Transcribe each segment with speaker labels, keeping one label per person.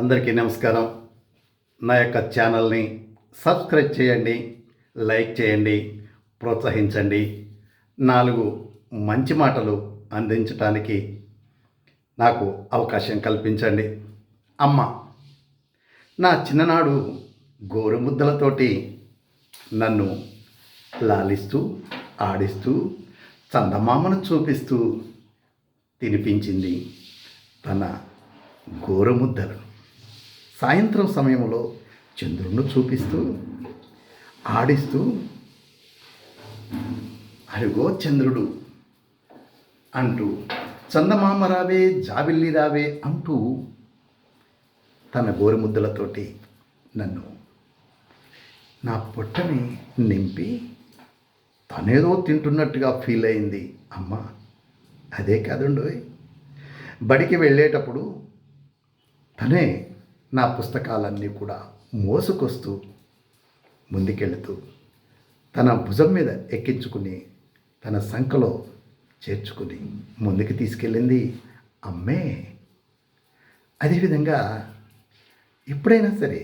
Speaker 1: అందరికీ నమస్కారం. నా యొక్క ఛానల్ని సబ్స్క్రైబ్ చేయండి లైక్ చేయండి ప్రోత్సహించండి. నాలుగు మంచి మాటలు అందించటానికి నాకు అవకాశం కల్పించండి. అమ్మ నా చిన్ననాడు గోరుముద్దలతోటి నన్ను లాలిస్తూ ఆడిస్తూ చందమామను చూపిస్తూ తినిపించింది తన గోరుముద్దలను సాయంత్రం సమయంలో చంద్రుణ్ణి చూపిస్తూ ఆడిస్తూ అరుగో చంద్రుడు అంటూ చందమామ రావే జాబిల్లి రావే అంటూ తన గోరుముద్దలతోటి నన్ను నా పొట్టని నింపి తనేదో తింటున్నట్టుగా ఫీల్ అయింది. అమ్మ అదే కాదండోయ్. బడికి వెళ్ళేటప్పుడు తనే నా పుస్తకాలన్నీ కూడా మోసుకొస్తూ ముందుకెళుతూ తన భుజం మీద ఎక్కించుకుని తన సంఖలో చేర్చుకుని ముందుకు తీసుకెళ్ళింది. అమ్మే! అదేవిధంగా ఎప్పుడైనా సరే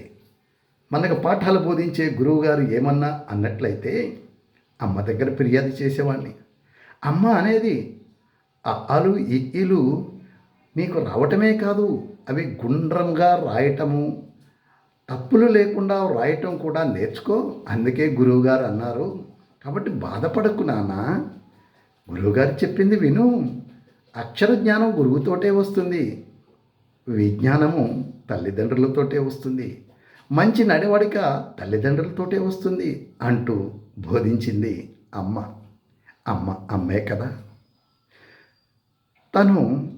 Speaker 1: మనకు పాఠాలు బోధించే గురువుగారు ఏమన్నా అన్నట్లయితే అమ్మ దగ్గర ఫిర్యాదు చేసేవాడిని అమ్మ అనేది ఆ అలు ఇలు మీకు రావటమే కాదు అవి గుండ్రంగా రాయటము. తప్పులు లేకుండా రాయటం కూడా నేర్చుకో అందుకే గురువుగారు అన్నారు. కాబట్టి బాధపడకు నాన్న. గురువుగారు చెప్పింది విను. అక్షర జ్ఞానం గురువుతోటే వస్తుంది. విజ్ఞానము తల్లిదండ్రులతోటే వస్తుంది. మంచి నడవడిక తల్లిదండ్రులతోటే వస్తుంది అంటూ బోధించింది అమ్మ. అమ్మ అమ్మే కదా. తను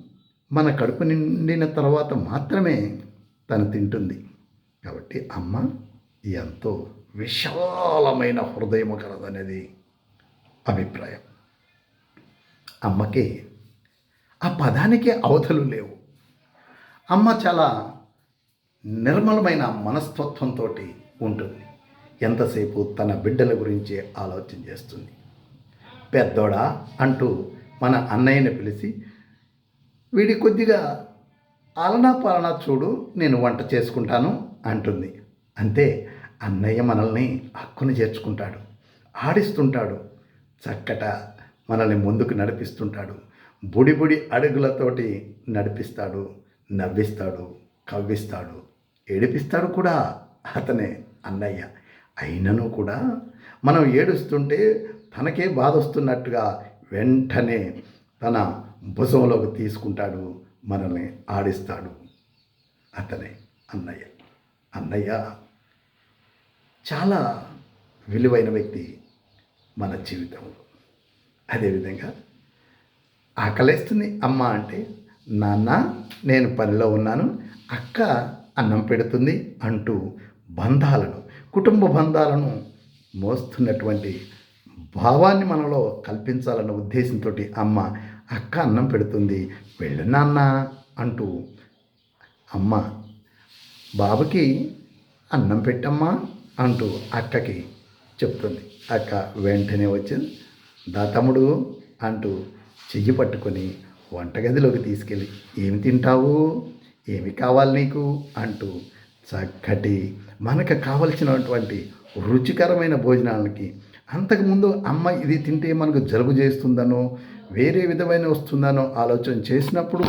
Speaker 1: మన కడుపు నిండిన తర్వాత మాత్రమే తను తింటుంది. కాబట్టి అమ్మ ఎంతో విశాలమైన హృదయము కలదనేది అభిప్రాయం. అమ్మకి ఆ పదానికి అవధులు లేవు. అమ్మ చాలా నిర్మలమైన మనస్తత్వంతో ఉంటుంది. ఎంతసేపు తన బిడ్డల గురించే ఆలోచన చేస్తుంది. పెద్దోడా అంటూ మన అన్నయ్యని పిలిచి వీడి కొద్దిగా ఆలనా పాలనా చూడు నేను వంట చేసుకుంటాను అంటుంది. అంతే అన్నయ్య మనల్ని హక్కును చేర్చుకుంటాడు ఆడిస్తుంటాడు చక్కట మనల్ని ముందుకు నడిపిస్తుంటాడు బుడి బుడి అడుగులతోటి నడిపిస్తాడు నవ్విస్తాడు కవ్విస్తాడు ఏడిపిస్తాడు కూడా అతనే అన్నయ్య. అయినను కూడా మనం ఏడుస్తుంటే తనకే బాధ వస్తున్నట్టుగా వెంటనే తన భుజంలోకి తీసుకుంటాడు మనల్ని ఆడిస్తాడు. అతనే అన్నయ్య. అన్నయ్య చాలా విలువైన వ్యక్తి మన జీవితంలో. అదేవిధంగా ఆకలేస్తుంది అమ్మ అంటే నాన్న నేను పనిలో ఉన్నాను అక్క అన్నం పెడుతుంది అంటూ బంధాలను కుటుంబ బంధాలను మోస్తున్నటువంటి భావాన్ని మనలో కల్పించాలన్న ఉద్దేశంతో అమ్మ అక్క అన్నం పెడుతుంది. వెళ్ళు నాన్న అంటూ అమ్మ బాబుకి అన్నం పెట్టమ్మా అంటూ అక్కకి చెప్తుంది. అక్క వెంటనే వచ్చింది. దా తమ్ముడు అంటూ చెయ్యి పట్టుకొని వంటగదిలోకి తీసుకెళ్ళి ఏమి తింటావు? ఏమి కావాలి నీకు? అంటూ చక్కటి మనకు కావలసినటువంటి రుచికరమైన భోజనాలకి అంతకుముందు అమ్మ ఇది తింటే మనకు జలుబు చేస్తుందనో వేరే విధమైన వస్తుందనో ఆలోచన చేసినప్పుడు